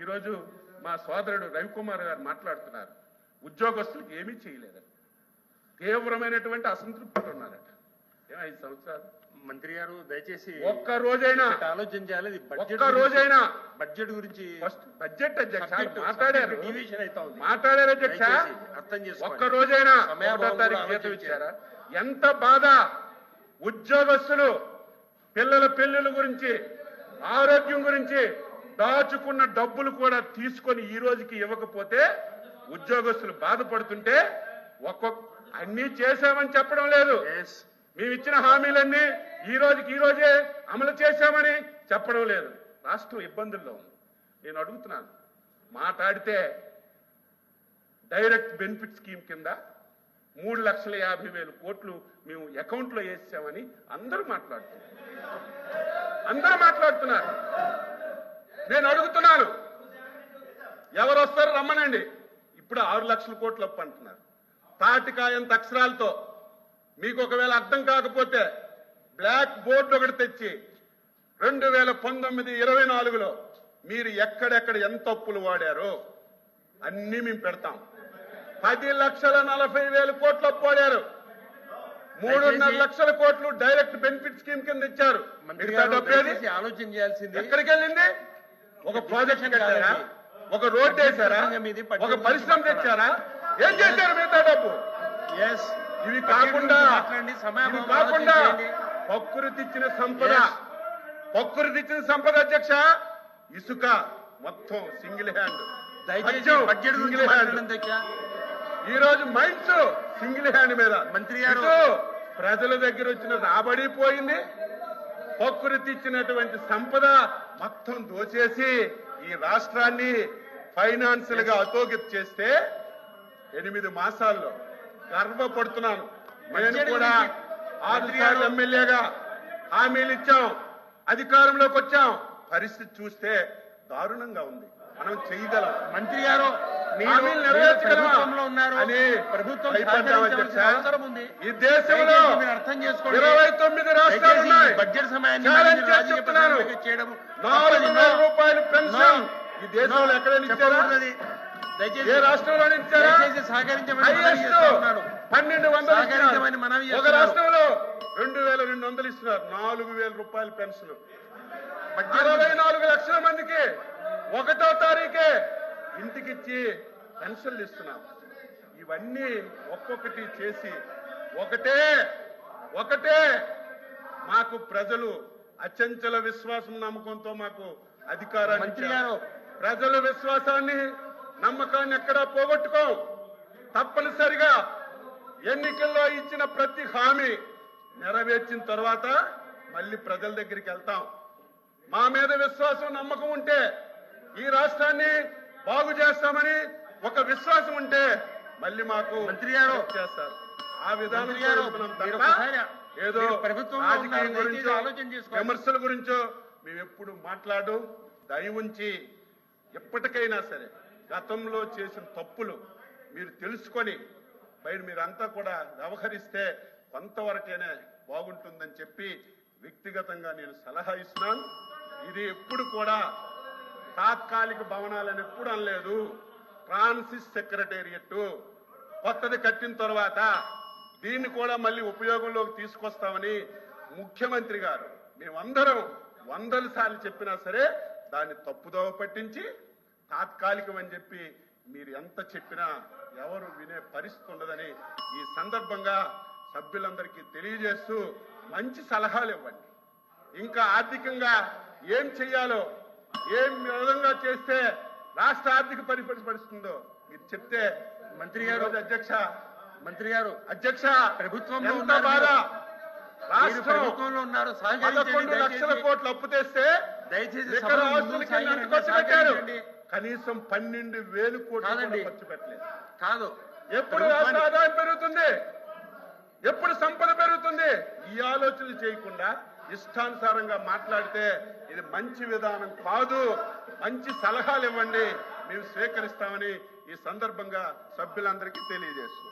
ఈరోజు మా సోదరుడు రవికుమార్ గారు మాట్లాడుతున్నారు. ఉద్యోగస్తులకు ఏమీ చేయలేదట. తీవ్రమైనటువంటి అసంతృప్తితో ఉన్నారట ఐదు సంవత్సరాలు. మంత్రి గారు దయచేసి ఒక్క రోజైనా ఆలోచన చేయాలి. ఒక్క రోజైనా. బడ్జెట్ గురించి బడ్జెట్ అధ్యక్ష మాట్లాడారు. ఉంది. మాట్లాడారు అధ్యక్ష. అర్థం చేసుకోండి. ఒక్క రోజైనా తారీఖు. ఇచ్చారా? ఎంత బాధ. ఉద్యోగస్తులు పిల్లల పెళ్ళిళ్ళ గురించి ఆరోగ్యం గురించి దాచుకున్న డబ్బులు కూడా తీసుకొని ఈ రోజుకి ఇవ్వకపోతే ఉద్యోగస్తులు బాధపడుతుంటే ఒక్కొక్క అన్ని చేశామని చెప్పడం లేదు. మేము ఇచ్చిన హామీలన్నీ ఈ రోజుకి ఈ రోజే అమలు చేశామని చెప్పడం లేదు. రాష్ట్రం ఇబ్బందుల్లో ఉంది. నేను అడుగుతున్నాను మాట్లాడితే డైరెక్ట్ బెనిఫిట్ స్కీమ్ కింద మూడు లక్షల యాభై వేలు కోట్లు మేము అకౌంట్లో వేసామని అందరూ మాట్లాడుతున్నారు. అందరూ మాట్లాడుతున్నారు. నేను అడుగుతున్నాను. ఎవరు వస్తారు రమ్మనండి. ఇప్పుడు ఆరు లక్షల కోట్లు అప్పు అంటున్నారు. తాటికాయంత అక్షరాలతో మీకు ఒకవేళ అర్థం కాకపోతే బ్లాక్ బోర్డు ఒకటి తెచ్చి రెండు వేల పంతొమ్మిది ఇరవై నాలుగులో మీరు ఎక్కడెక్కడ ఎంత అప్పులు వాడారో అన్ని మేము పెడతాం. పది లక్షల నలభై వేల కోట్లు అప్పు వాడారు. మూడున్నర లక్షల కోట్లు డైరెక్ట్ బెనిఫిట్ స్కీమ్ కింద ఇచ్చారు. ఆలోచన చేయాల్సింది ఎక్కడికి వెళ్ళింది ఒక ప్రాజెక్ట్ కట్టారా. ఒక రోడ్ బడ్జెట్ ఒక పరిశ్రమ. తెచ్చారా? ఏం చేశారు మిగతా డబ్బు? ఎస్ ఇవి కాకుండా ఇవి కాకుండా ఇచ్చిన సంపద. Yes. ప్రకృతి ఇచ్చిన సంపద అధ్యక్ష ఇసుక మొత్తం సింగిల్ హ్యాండ్. మాట్లాడండి అధ్యక్ష ఈ రోజు మైండ్స్ సింగిల్ హ్యాండ్. మీద. మంత్రి గారు- ప్రజల దగ్గర వచ్చిన రాబడి పోయింది. ప్రకృతి ఇచ్చినటువంటి సంపద మొత్తం దోచేసి ఈ రాష్ట్రాన్ని ఫైనాన్షియల్గా అతోగతి చేస్తే ఎనిమిది మాసాల్లో గర్వపడుతున్నాను. నేను కూడా గారు- ఎమ్మెల్యేగా హామీలు ఇచ్చాం. అధికారంలోకి వచ్చాం. పరిస్థితి చూస్తే దారుణంగా ఉంది. మనం చేయగలం. మంత్రి గారు ఈ దేశంలో అర్థం చేసుకోండి ఇరవై తొమ్మిది రాష్ట్రాలు బడ్జెట్ సమయాన్ని చేయడం. రూపాయలు పెన్షన్. ఈ దేశంలో ఏ రాష్ట్రంలో సహకరించమని. పన్నెండు వందలు. ఒక. రాష్ట్రంలో రెండు వేల రెండు వందలు ఇస్తున్నారు నాలుగు వేల రూపాయలు పెన్షన్ అరవై నాలుగు లక్షల మందికి ఒకటో తారీఖే ఇంటికిచ్చి పెన్షన్లు ఇస్తున్నాం. ఇవన్నీ ఒక్కొక్కటి చేసి ఒకటే ఒకటే మాకు ప్రజలు అచంచల విశ్వాసం నమ్మకంతో మాకు అధికారాన్ని. ప్రజల విశ్వాసాన్ని నమ్మకాన్ని ఎక్కడా పోగొట్టుకోం తప్పనిసరిగా ఎన్నికల్లో ఇచ్చిన ప్రతి హామీ నెరవేర్చిన తర్వాత మళ్ళీ ప్రజల దగ్గరికి వెళ్తాం. మా మీద విశ్వాసం నమ్మకం ఉంటే ఈ రాష్ట్రాన్ని బాగు చేస్తామని ఒక విశ్వాసం ఉంటే మళ్ళీ మాకు మంత్రి గారు. చేస్తారు ఆ విధానం మీరు ఏదో మీరు ప్రభుత్వంలో రాజకీయం గురించో. విమర్శల గురించో మేము ఎప్పుడు మాట్లాడు దయ ఉంచి ఎప్పటికైనా సరే గతంలో చేసిన తప్పులు మీరు తెలుసుకొని బయట మీరంతా కూడా వ్యవహరిస్తే కొంతవరకైనా బాగుంటుందని చెప్పి వ్యక్తిగతంగా నేను సలహా ఇస్తున్నాను ఇది ఎప్పుడు కూడా తాత్కాలిక భవనాలని ఎప్పుడు అనలేదు. ట్రాన్సిస్ సెక్రటేరియట్. కొత్తది కట్టిన తర్వాత దీన్ని కూడా మళ్ళీ ఉపయోగంలోకి తీసుకొస్తామని ముఖ్యమంత్రి గారు మేమందరం వందల సార్లు చెప్పినా సరే దాన్ని తప్పుదోవ పట్టించి తాత్కాలికం అని చెప్పి మీరు ఎంత చెప్పినా ఎవరు వినే పరిస్థితి ఉండదని ఈ సందర్భంగా సభ్యులందరికీ తెలియజేస్తూ మంచి సలహాలు ఇవ్వండి. ఇంకా ఆర్థికంగా ఏం చెయ్యాలో ఏం విధంగా చేస్తే రాష్ట్ర ఆర్థిక పరిస్థితి పడుతుందో మీరు చెప్తే మంత్రి గారు అధ్యక్ష మంత్రి గారు అధ్యక్ష ప్రభుత్వంలో బాధ రాష్ట్రం ప్రభుత్వంలో ఉన్నారు పదకొండు లక్షల. కోట్లు అప్పు తెస్తే దయచేసి. కనీసం పన్నెండు వేలు కోట్లు. ఖర్చు పెట్టలేదు కాదు ఎప్పుడు ఆదాయం పెరుగుతుంది ఎప్పుడు సంపద పెరుగుతుంది ఈ ఆలోచనలు చేయకుండా ఇష్టానుసారంగా మాట్లాడితే ఇది మంచి విధానం కాదు. మంచి సలహాలు ఇవ్వండి మేము స్వీకరిస్తామని ఈ సందర్భంగా సభ్యులందరికీ తెలియజేస్తున్నాం